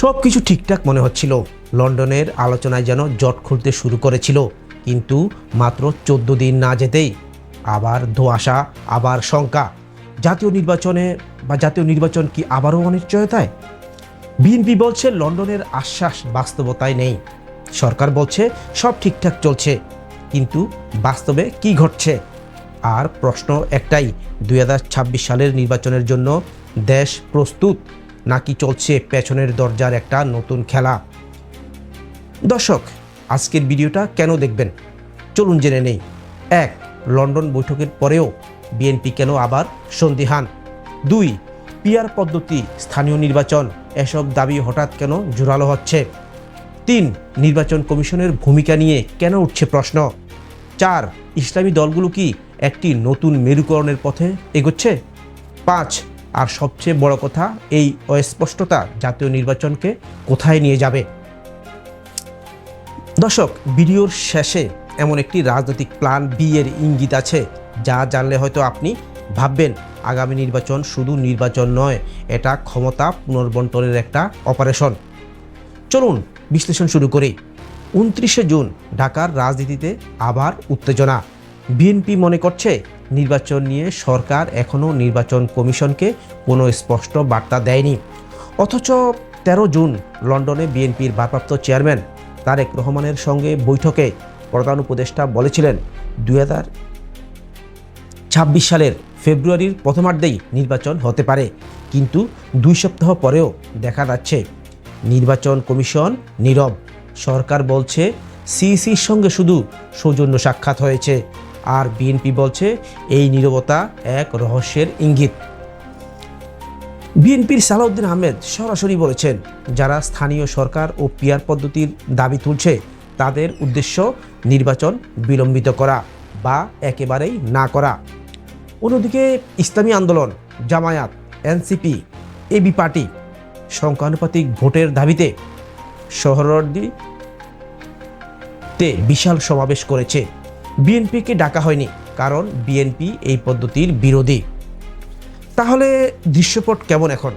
সব কিছু ঠিকঠাক মনে হচ্ছিল। লন্ডনের আলোচনায় যেন জট খুলতে শুরু করেছিল, কিন্তু মাত্র চোদ্দ দিন না যেতেই আবার ধোঁয়াশা, আবার শঙ্কা। জাতীয় নির্বাচনে বা জাতীয় নির্বাচন কি আবারও অনিশ্চয়তায়? বিএনপি বলছে লন্ডনের আশ্বাস বাস্তবতায় নেই। সরকার বলছে সব ঠিকঠাক চলছে, কিন্তু বাস্তবে কি ঘটছে? আর প্রশ্ন একটাই দু হাজার ছাব্বিশ সালের নির্বাচনের জন্য দেশ প্রস্তুত? নাকি চলছে পেছনের দরজার একটা নতুন খেলা? দর্শক, আজকের ভিডিওটা কেন দেখবেন? চলুন জেনে নেই। এক, লন্ডন বৈঠকের পরেও বিএনপি কেন আবার সন্দিহান দুই পিয়ার পদ্ধতি, স্থানীয় নির্বাচন, এসব দাবি হঠাৎ কেন জোরালো হচ্ছে? তিন, নির্বাচন কমিশনের ভূমিকা নিয়ে কেন উঠছে প্রশ্ন? চার, ইসলামী দলগুলো কি একটি নতুন মেরুকরণের পথে এগোচ্ছে? পাঁচ আর সবচেয়ে বড় কথা, এই অস্পষ্টতা জাতীয় নির্বাচনকে কোথায় নিয়ে যাবে? দর্শক, ভিডিওর শেষে এমন একটি রাজনৈতিক প্ল্যান বি এর ইঙ্গিত আছে, যা জানলে হয়তো আপনি ভাববেন, আগামী নির্বাচন শুধু নির্বাচন নয়, এটা ক্ষমতা পুনর্বন্টনের একটা অপারেশন। চলুন বিশ্লেষণ শুরু করি। উনত্রিশে জুন ঢাকার রাজনীতিতে আবার উত্তেজনা। বিএনপি মনে করছে নির্বাচন নিয়ে সরকার এখনও নির্বাচন কমিশনকে কোনো স্পষ্ট বার্তা দেয়নি। অথচ তেরো জুন লন্ডনে বিএনপির ভারপ্রাপ্ত চেয়ারম্যান তারেক রহমানের সঙ্গে বৈঠকে প্রধান উপদেষ্টা বলেছিলেন, দুই ছাব্বিশ সালের ফেব্রুয়ারির প্রথমার্ধেই নির্বাচন হতে পারে, কিন্তু দুই সপ্তাহ পরেও দেখা যাচ্ছে। নির্বাচন কমিশন নীরব। সরকার বলছে, সিইসির সঙ্গে শুধু সৌজন্য সাক্ষাৎ হয়েছে। আর বিএনপি বলছে, এই নীরবতা এক রহস্যের ইঙ্গিত। বিএনপির সালাউদ্দিন আহমেদ সরাসরি বলেছেন, যারা স্থানীয় সরকার ও পিয়ার পদ্ধতির দাবি তুলছে, তাদের উদ্দেশ্য নির্বাচন বিলম্বিত করা বা একেবারেই না করা। অন্যদিকে Islami Andolan, Jamaat, NCP, AB party সংখ্যানুপাতিক ভোটের দাবিতে শহরদি তে বিশাল সমাবেশ করেছে। বিএনপিকে ডাকা হয়নি, কারণ বিএনপি এই পদ্ধতির বিরোধী। তাহলে দৃশ্যপট কেমন এখন?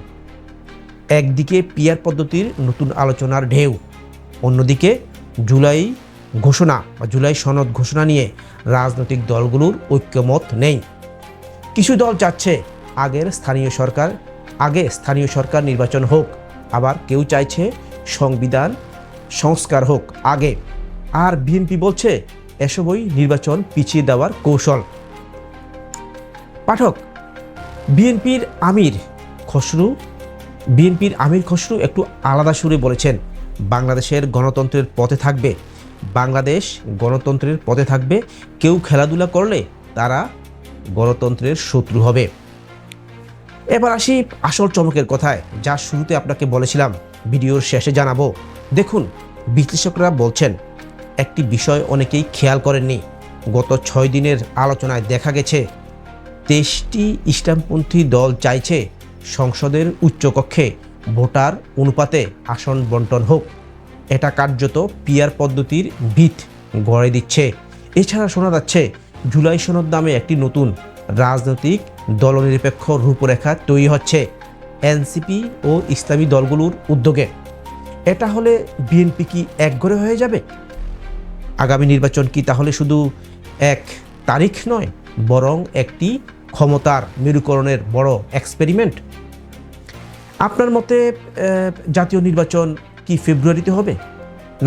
একদিকে পিয়ার পদ্ধতির নতুন আলোচনার ঢেউ, অন্যদিকে জুলাই ঘোষণা বা জুলাই সনদ ঘোষণা নিয়ে রাজনৈতিক দলগুলোর ঐক্যমত নেই। কিছু দল চাচ্ছে আগের স্থানীয় সরকার, আগে স্থানীয় সরকার নির্বাচন হোক, আবার কেউ চাইছে সংবিধান সংস্কার হোক আগে। আর বিএনপি বলছে এসবই নির্বাচন পিছিয়ে দেওয়ার কৌশল। পাঠক, বিএনপির আমির খসরু, বিএনপির আমির খসরু একটু আলাদা সুরে বলেছেন, বাংলাদেশের গণতন্ত্রের পথে থাকবে। বাংলাদেশ গণতন্ত্রের পথে থাকবে। কেউ খেলাধুলা করলে তারা গণতন্ত্রের শত্রু হবে। এবার আসি আসল চমকের কথায়, যা শুরুতে আপনাকে বলেছিলাম, ভিডিওর শেষে জানাব। দেখুন, বিশ্লেষকরা বলছেন একটি বিষয় অনেকেই খেয়াল করেননি। গত ছয় দিনের আলোচনায় দেখা গেছে, তেইশটি ইসলামপন্থী দল চাইছে সংসদের উচ্চকক্ষে ভোটার অনুপাতে আসন বন্টন হোক। এটা কার্যত পিয়ার পদ্ধতির ভিত গড়ে দিচ্ছে। এছাড়া শোনা যাচ্ছে, জুলাই সনদ নামে একটি নতুন রাজনৈতিক দলনিরপেক্ষ রূপরেখা তৈরি হচ্ছে এনসিপি ও ইসলামী দলগুলোর উদ্যোগে। এটা হলে বিএনপি কি একঘরে হয়ে যাবে? আগামী নির্বাচন কি তাহলে শুধু এক তারিখ নয়, বরং একটি ক্ষমতার মেরুকরণের বড় এক্সপেরিমেন্ট আপনার মতে জাতীয় নির্বাচন কি ফেব্রুয়ারিতে হবে,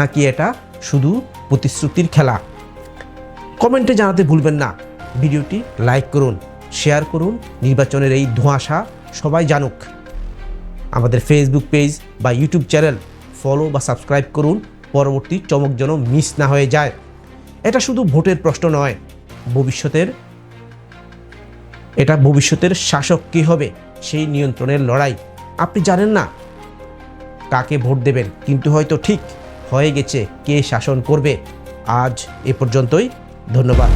নাকি এটা শুধু প্রতিশ্রুতির খেলা? কমেন্টে জানাতে ভুলবেন না। ভিডিওটি লাইক করুন, শেয়ার করুন, নির্বাচনের এই ধোঁয়াশা সবাই জানুক। আমাদের ফেসবুক পেজ বা ইউটিউব চ্যানেল ফলো বা সাবস্ক্রাইব করুন। পরবর্তী চমক যেন মিস না হয়ে যায়। এটা শুধু ভোটের প্রশ্ন নয়, ভবিষ্যতের এটা ভবিষ্যতের শাসক কী হবে সেই নিয়ন্ত্রণের লড়াই। আপনি জানেন না কাকে ভোট দেবেন, কিন্তু হয়তো ঠিক হয়ে গেছে কে শাসন করবে। আজ এ পর্যন্তই, ধন্যবাদ।